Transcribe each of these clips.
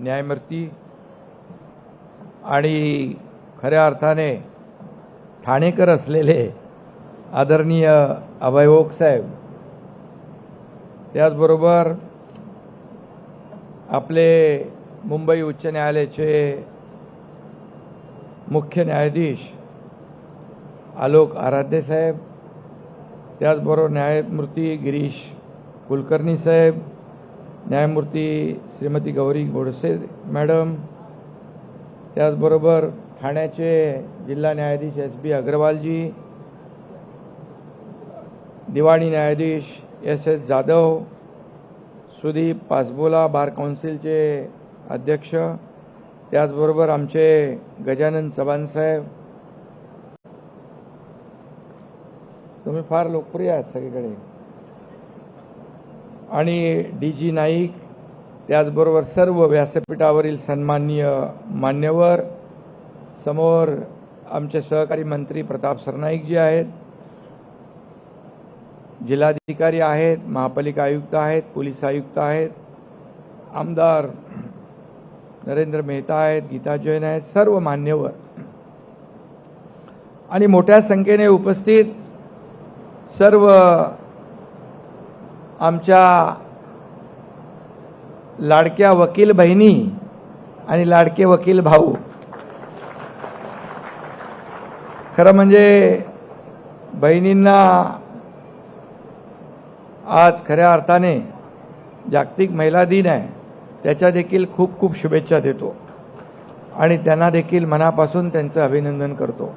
न्यायमूर्ती आणि खऱ्या अर्थाने ठाणेकर असलेले आदरणीय अभय ओक साहेब त्याचबरोबर आपले मुंबई उच्च न्यायालयाचे मुख्य न्यायाधीश आलोक आराध्य साहेब त्याचबरोबर न्यायमूर्ती गिरीश कुलकर्णी साहेब न्यायमूर्ती श्रीमती गौरी गोडसे मॅडम त्याचबरोबर ठाण्याचे जिल्हा न्यायाधीश एस बी अग्रवालजी दिवाणी न्यायाधीश S S Jadhav Sudeep Pasbola bar काउन्सिलचे अध्यक्ष त्याचबरोबर आमचे गजानन चव्हाणसाहेब तुम्ही फार लोकप्रिय आहात सगळीकडे. आणि डी जी नाईक त्याचबरोबर सर्व व्यासपीठावरील सन्माननीय मान्यवर समोर आमचे सहकारी मंत्री प्रताप सरनाईक जी आहेत जिल्हाधिकारी आहेत महापालिका आयुक्त आहेत पोलीस आयुक्त आहेत आमदार नरेंद्र मेहता आहेत गीता जैन आहेत सर्व मान्यवर. आणि मोठ्या संख्येने उपस्थित सर्व आमच्या लाडक्या वकील बहिणी आणि लाडके वकील भाऊ. खरं म्हणजे बहिणींना आज खऱ्या अर्थाने जागतिक महिला दिन आहे. त्याच्या देखील खूप खूप शुभेच्छा देतो. आणि त्यांना देखील मनापासून त्यांचं अभिनंदन करतो.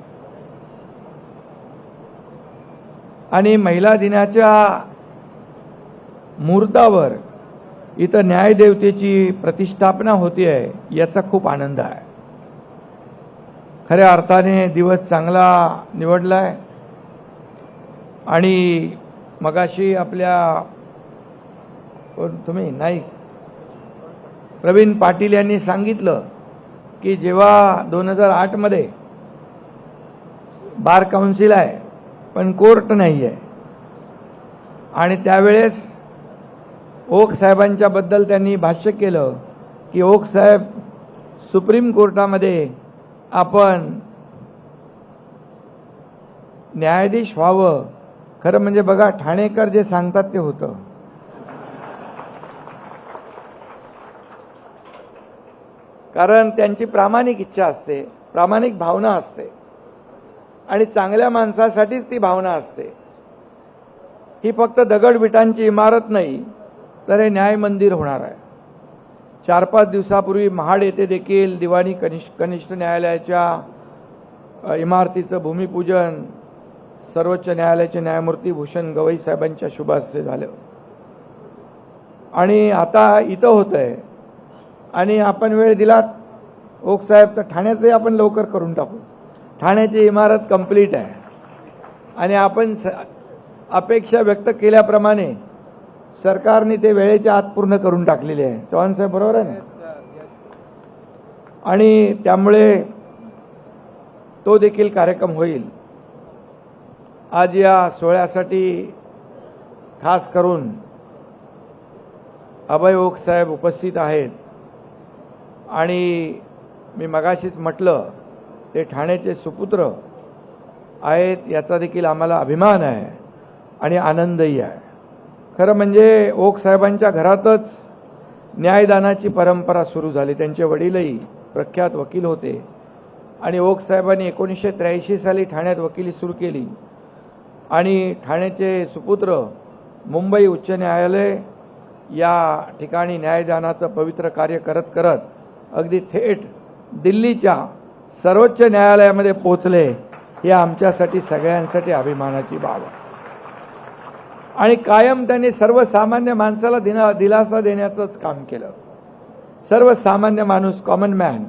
आणि महिला दिनाच्या मुहूर्तावर इथं न्यायदेवतेची प्रतिष्ठापना होती आहे याचा खूप आनंद आहे. खऱ्या अर्थाने दिवस चांगला निवडला आहे आणि मगाशी आपल्या कोण तुम्ही? नाही प्रवीण पाटील यांनी सांगितलं की जेव्हा दोन हजार आठमध्ये बार काउन्सिल आहे पण कोर्ट नाही आहे आणि त्यावेळेस ओक साहेबांच्या बद्दल त्यांनी भाष्य केलं की ओक साहेब सुप्रीम कोर्टामध्ये आपण न्यायाधीश व्हावं. खरं म्हणजे बघा ठाणेकर जे सांगतात ते होतं. कारण त्यांची प्रामाणिक इच्छा असते प्रामाणिक भावना असते. आणि चांगल्या माणसासाठीच ती भावना असते. ही फक्त दगडविटांची इमारत नाही तर हे न्याय मंदिर होणार आहे. चार पाच दिवसापूर्वी महाड येथे देखील दिवाणी कनिष्ठ कनिष्ठ न्यायालयाच्या इमारतीचं भूमिपूजन सर्वोच्च न्यायालयाचे न्यायमूर्ती भूषण गवई साहेबांच्या शुभास्ते झालं. आणि आता इथं होत आहे आणि आपण वेळ दिलात ओक साहेब तर ठाण्याचंही आपण लवकर करून टाकू. ठाण्याची इमारत कंप्लीट आहे. आणि आपण स अपेक्षा व्यक्त केल्याप्रमाणे सरकारने ते वेळेच्या आत पूर्ण करून टाकलेले आहे. चव्हाण साहेब बरोबर आहे ना? आणि त्यामुळे तो देखील कार्यक्रम होईल. आज या सोहळ्यासाठी खास करून अभय ओक साहेब उपस्थित आहेत. आणि मी मगाशीच म्हटलं ते ठाण्याचे सुपुत्र आहेत याचा देखील आम्हाला अभिमान आहे आणि आनंदही आहे. खरं म्हणजे ओक साहेबांच्या घरातच न्यायदानाची परंपरा सुरू झाली. त्यांचे वडीलही प्रख्यात वकील होते. आणि ओक साहेबांनी एकोणीसशे त्र्याऐंशी साली ठाण्यात वकिली सुरू केली. आणि ठाण्याचे सुपुत्र मुंबई उच्च न्यायालय या ठिकाणी न्यायदानाचं पवित्र कार्य करत करत अगदी थेट दिल्लीच्या सर्वोच्च न्यायालयामध्ये पोचले हे आमच्यासाठी सगळ्यांसाठी अभिमानाची बाब आहे. आणि कायम त्यांनी सर्वसामान्य माणसाला दिना दिलासा देण्याचंच काम केलं. सर्वसामान्य माणूस कॉमन मॅन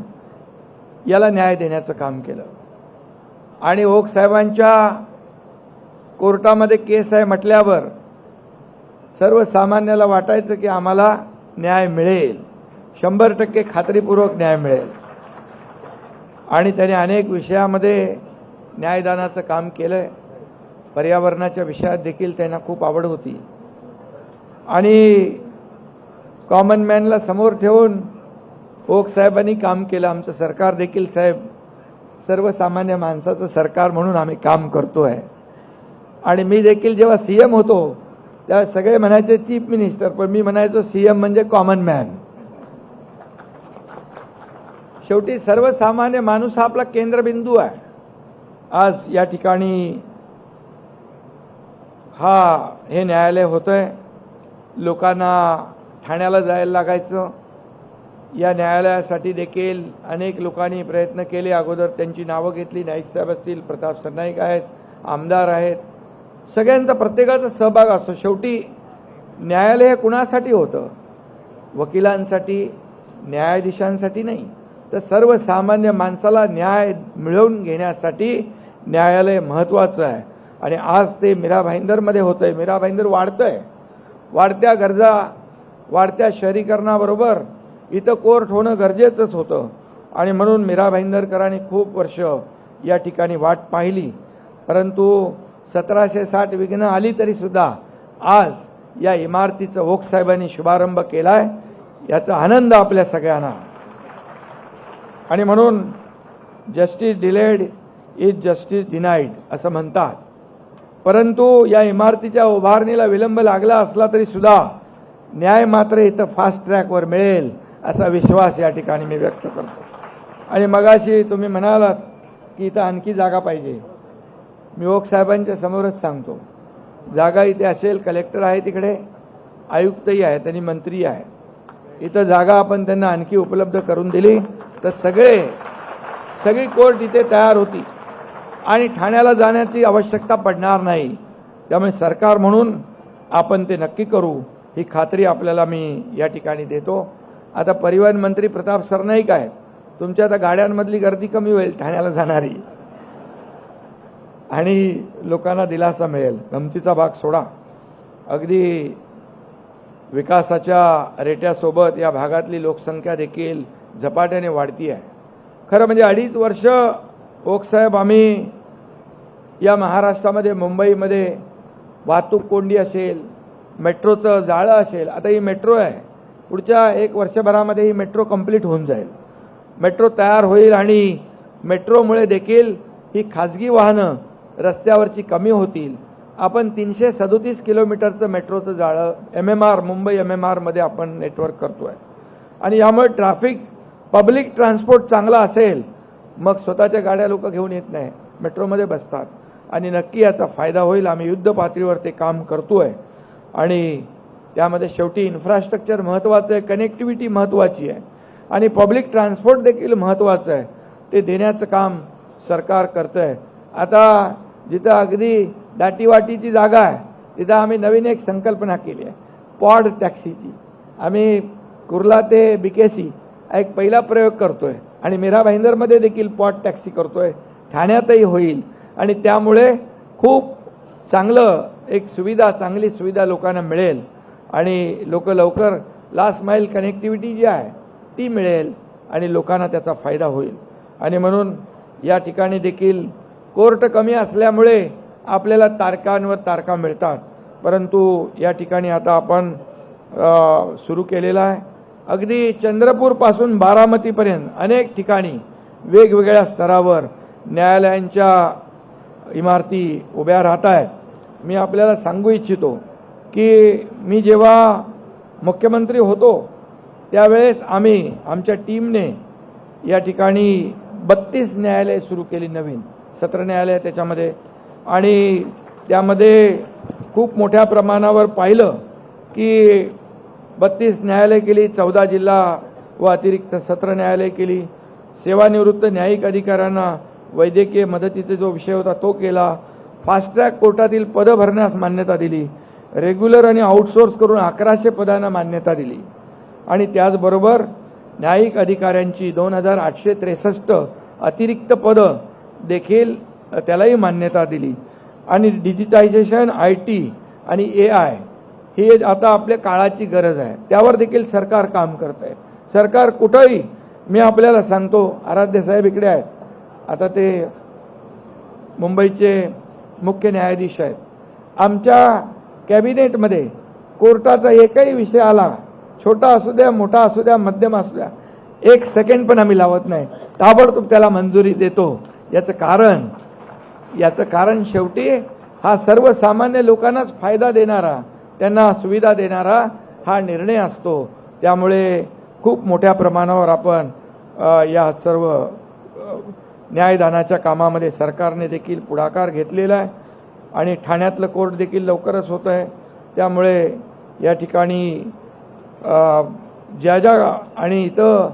याला न्याय देण्याचं काम केलं. आणि ओक साहेबांच्या कोर्टामध्ये केस आहे म्हटल्यावर सर्वसामान्याला वाटायचं की आम्हाला न्याय मिळेल. शंभर टक्के खात्रीपूर्वक न्याय मिळेल. आणि त्याने अनेक विषयामध्ये न्यायदानाचं काम केलं आहे पर्यावरणाच्या विषयात देखील त्यांना खूप आवड होती. आणि कॉमन मॅनला समोर ठेवून ओक साहेबांनी काम केलं. आमचं सरकार देखील साहेब सर्वसामान्य माणसाचं सरकार म्हणून आम्ही काम करतो आहे आणि मी देखील जेव्हा सीएम होतो तेव्हा सगळे म्हणायचे चीफ मिनिस्टर पण मी म्हणायचो सीएम म्हणजे कॉमन मॅन शेवटी सर्वसामान्य माणूस हा आपला केंद्रबिंदू आहे. आज या ठिकाणी हा हे न्यायालय होतंय. लोकांना ठाण्याला जायला लागायचं. या न्यायालयासाठी देखील अनेक लोकांनी प्रयत्न केले. अगोदर त्यांची नावं घेतली. नाईक साहेब असतील प्रताप सरनाईक आहेत आमदार आहेत. सगळ्यांचा प्रत्येकाचा सहभाग असतो. शेवटी न्यायालय हे कुणासाठी होतं? वकिलांसाठी न्यायाधीशांसाठी नाही. तर सर्वसामान्य माणसाला न्याय मिळवून घेण्यासाठी न्यायालय महत्त्वाचं आहे. आणि आज ते मीरा भाईंदरमध्ये होतं आहे मीरा भाईंदर वाढतंय. वाढत्या गरजा वाढत्या शहरीकरणाबरोबर इथं कोर्ट होणं गरजेचंच होतं. आणि म्हणून मीरा भाईंदरकरांनी खूप वर्ष या ठिकाणी वाट पाहिली. परंतु सतराशे साठ विघ्न आली तरी सुद्धा आज या इमारतीचं ओकसाहेबांनी शुभारंभ शुभारंभ केलाय. याचा आनंद आपल्या सगळ्यांना. आणि म्हणून justice delayed is justice denied असं म्हणतात. परंतु या इमारतीच्या उभारणीला विलंब लागला असला तरी सुद्धा न्याय मात्र इथं फास्ट ट्रॅकवर मिळेल असा विश्वास या ठिकाणी मी व्यक्त करतो. आणि मगाशी तुम्ही म्हणालात की इथं आणखी जागा पाहिजे. मी ओक साहेबांच्या समोरच सांगतो. जागा इथे असेल कलेक्टर आहे तिकडे आयुक्तही आहेत आणि मंत्री आहेत इथं जागा आपण त्यांना आणखी उपलब्ध करून दिली. तर सगळे सगळी कोर्ट इथे तयार होती. आणि ठाण्याला जाण्याची आवश्यकता पडणार नाही. त्यामुळे सरकार म्हणून आपण ते नक्की करू ही खात्री आपल्याला मी या ठिकाणी देतो. आता परिवहन मंत्री प्रताप सरनाईक आहेत. तुमच्या आता गाड्यांमधली गर्दी कमी होईल ठाण्याला जाणारी. आणि लोकांना दिलासा मिळेल. गमतीचा भाग सोडा. अगदी विकासाच्या रेट्यासोबत या भागातली लोकसंख्या देखील झपाट्याने वाढती आहे खरं म्हणजे अडीच वर्ष ओकसाहेब आम्ही या महाराष्ट्रामध्ये मुंबईमध्ये वाहतूक कोंडी असेल मेट्रोचं जाळं असेल आता ही मेट्रो आहे. पुढच्या एक वर्षभरामध्ये ही मेट्रो कंप्लीट होऊन जाईल. मेट्रो तयार होईल आणि मेट्रोमुळे देखील ही खाजगी वाहनं रस्त्यावरची कमी होतील. आपण तीनशे सदोतीस किलोमीटरचं मेट्रोचं जाळं M M R Mumbai M M आरमध्ये आपण नेटवर्क करतो आहे आणि यामुळे ट्रॅफिक पब्लिक ट्रान्सपोर्ट चांगला असेल मग स्वतःच्या गाड्या लोक घेऊन येत नाही. मेट्रोमध्ये बसतात. आणि नक्की याचा फायदा होईल. आम्ही युद्ध पातळीवर ते काम करतोय. आणि त्यामध्ये शेवटी इन्फ्रास्ट्रक्चर महत्त्वाचं आहे कनेक्टिव्हिटी महत्त्वाची आहे. आणि पब्लिक ट्रान्सपोर्ट देखील महत्त्वाचं आहे. ते देण्याचं काम सरकार करतं आहे आता जिथं अगदी दाटीवाटीची जागा आहे तिथं आम्ही नवीन एक संकल्पना केली आहे. पॉड टॅक्सीची. आम्ही कुर्ला ते बिकेसी हा एक पहिला प्रयोग करतोय. आणि मीरा भाईंदरमध्ये देखील पॉट टॅक्सी करतोय. ठाण्यातही होईल. आणि त्यामुळे खूप चांगलं एक सुविधा चांगली सुविधा लोकांना मिळेल. आणि लोक लवकर लास्ट माईल कनेक्टिव्हिटी जी आहे ती मिळेल आणि लोकांना त्याचा फायदा होईल. आणि म्हणून या ठिकाणी देखील कोर्ट कमी असल्यामुळे आपल्याला तारकांवर तारका मिळतात. परंतु या ठिकाणी आता आपण सुरू केलेला आहे. अगदी चंद्रपूरपासून बारामतीपर्यंत अनेक ठिकाणी वेगवेगळ्या स्तरावर न्यायालयांच्या इमारती उभ्या राहत आहेत मी आपल्याला सांगू इच्छितो की मी जेव्हा मुख्यमंत्री होतो त्यावेळेस आम्ही आमच्या टीमने या ठिकाणी बत्तीस न्यायालय सुरू केली नवीन सत्र न्यायालय त्याच्यामध्ये. आणि त्यामध्ये खूप मोठ्या प्रमाणावर पाहिलं की बत्तीस न्यायालय केली चौदा जिल्हा व अतिरिक्त सत्र न्यायालय केली. सेवानिवृत्त न्यायिक अधिकाऱ्यांना वैद्यकीय मदतीचा जो विषय होता तो केला. फास्ट ट्रॅक कोर्टातील पदं भरण्यास मान्यता दिली. रेग्युलर आणि आउटसोर्स करून अकराशे पदांना मान्यता दिली. आणि त्याचबरोबर न्यायिक अधिकाऱ्यांची दोन हजार आठशे त्रेसष्ट अतिरिक्त पदं देखील त्यालाही मान्यता दिली. आणि डिजिटायझेशन आय टी आणि ए आय ही आता आपल्या काळाची गरज आहे. त्यावर देखील सरकार काम करत आहे सरकार कुठंही मी आपल्याला सांगतो आराध्य साहेब इकडे आहेत. आता ते मुंबईचे मुख्य न्यायाधीश आहेत. आमच्या कॅबिनेटमध्ये कोर्टाचा एकही विषय आला छोटा असू द्या मोठा असू द्या मध्यम असू द्या एक सेकंड पण आम्ही लावत नाही. ताबडतोब त्याला मंजुरी देतो. याचं कारण याचं कारण शेवटी हा सर्वसामान्य लोकांनाच फायदा देणारा त्यांना सुविधा देणारा हा निर्णय असतो. त्यामुळे खूप मोठ्या प्रमाणावर आपण या सर्व न्यायदानाच्या कामामध्ये सरकारने देखील पुढाकार घेतलेला आहे आणि ठाण्यातलं कोर्ट देखील लवकरच होत आहे. त्यामुळे या ठिकाणी ज्या ज्या आणि इथं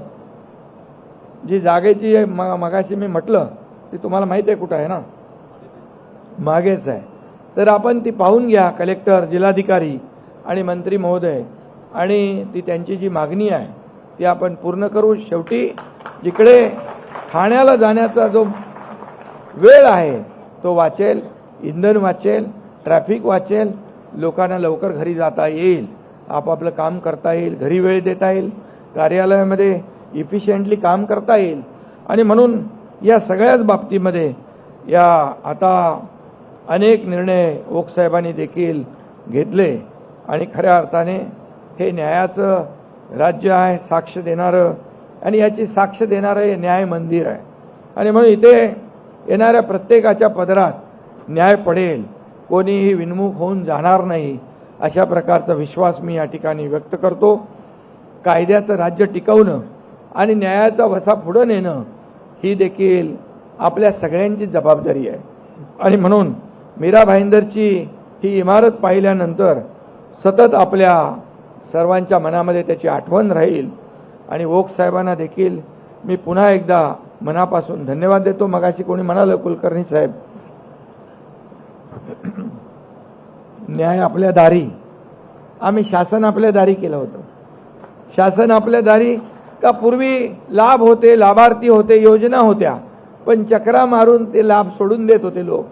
जी जागेची म मगाशी मी म्हटलं ती तुम्हाला माहीत आहे कुठं आहे ना? मागेच आहे. तर आपण ती पाहून घ्या कलेक्टर जिल्हाधिकारी आणि मंत्री महोदय. आणि ती त्यांची जी मागणी आहे ती आपण पूर्ण करू. शेवटी जिकडे ठाण्याला जाण्याचा जो वेळ आहे तो वाचेल इंधन वाचेल ट्रॅफिक वाचेल लोकांना लवकर घरी जाता येईल आपापलं काम करता येईल घरी वेळ देता येईल कार्यालयामध्ये इफिशियंटली काम करता येईल. आणि म्हणून या सगळ्याच बाबतीमध्ये या आता अनेक निर्णय ओकसाहेबांनी देखील घेतले आणि खऱ्या अर्थाने हे न्यायाचं राज्य आहे साक्ष देणारं आणि याची साक्ष देणारं हे न्याय मंदिर आहे. आणि म्हणून इथे येणाऱ्या प्रत्येकाच्या पदरात न्याय पडेल कोणीही विनमुख होऊन जाणार नाही अशा प्रकारचा विश्वास मी या ठिकाणी व्यक्त करतो. कायद्याचं राज्य टिकवणं आणि न्यायाचा वसा पुढं नेणं ही देखील आपल्या सगळ्यांची जबाबदारी आहे. आणि म्हणून मीरा भाईंदरची ही इमारत पाहिल्यानंतर सतत आपल्या सर्वांच्या मनामध्ये त्याची आठवण राहील. आणि ओक साहेबांना देखील मी पुन्हा एकदा मनापासून धन्यवाद देतो. मगाशी कोणी म्हणालं कुलकर्णी साहेब न्याय आपल्या दारी. आम्ही शासन आपल्या दारी केलं होतं. शासन आपल्या दारी का पूर्वी लाभ होते लाभार्थी होते योजना होत्या पण चक्रा मारून ते लाभ सोडून देत होते लोक.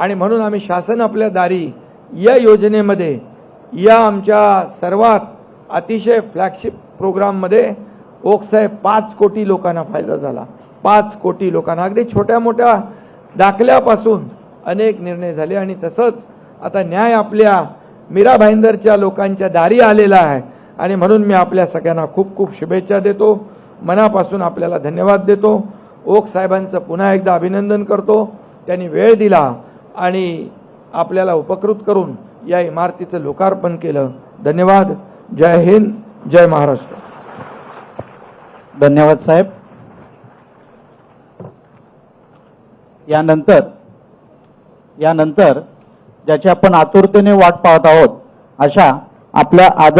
आणि म्हणून आम्ही शासन आपल्या दारी या योजनेमध्ये या आमच्या सर्वात अतिशय फ्लॅगशिप प्रोग्राममध्ये ओकसाहेब पाच कोटी लोकांना फायदा झाला. पाच कोटी लोकांना. अगदी छोट्या मोठ्या दाखल्यापासून अनेक निर्णय झाले आणि तसंच आता न्याय आपल्या मीरा भाईंदरच्या लोकांच्या दारी आलेला आहे. आणि म्हणून मी आपल्या सगळ्यांना खूप खूप शुभेच्छा देतो. मनापासून आपल्याला धन्यवाद देतो. ओक साहेबांचं पुन्हा एकदा अभिनंदन करतो. त्यांनी वेळ दिला. आणि आपल्याला उपकृत करून या इमारतीचं लोकार्पण केलं. धन्यवाद. जय हिंद. जय महाराष्ट्र. धन्यवाद साहेब. यानंतर यानंतर ज्याची आपण आतुरतेने वाट पाहत आहोत अशा आपल्या आदर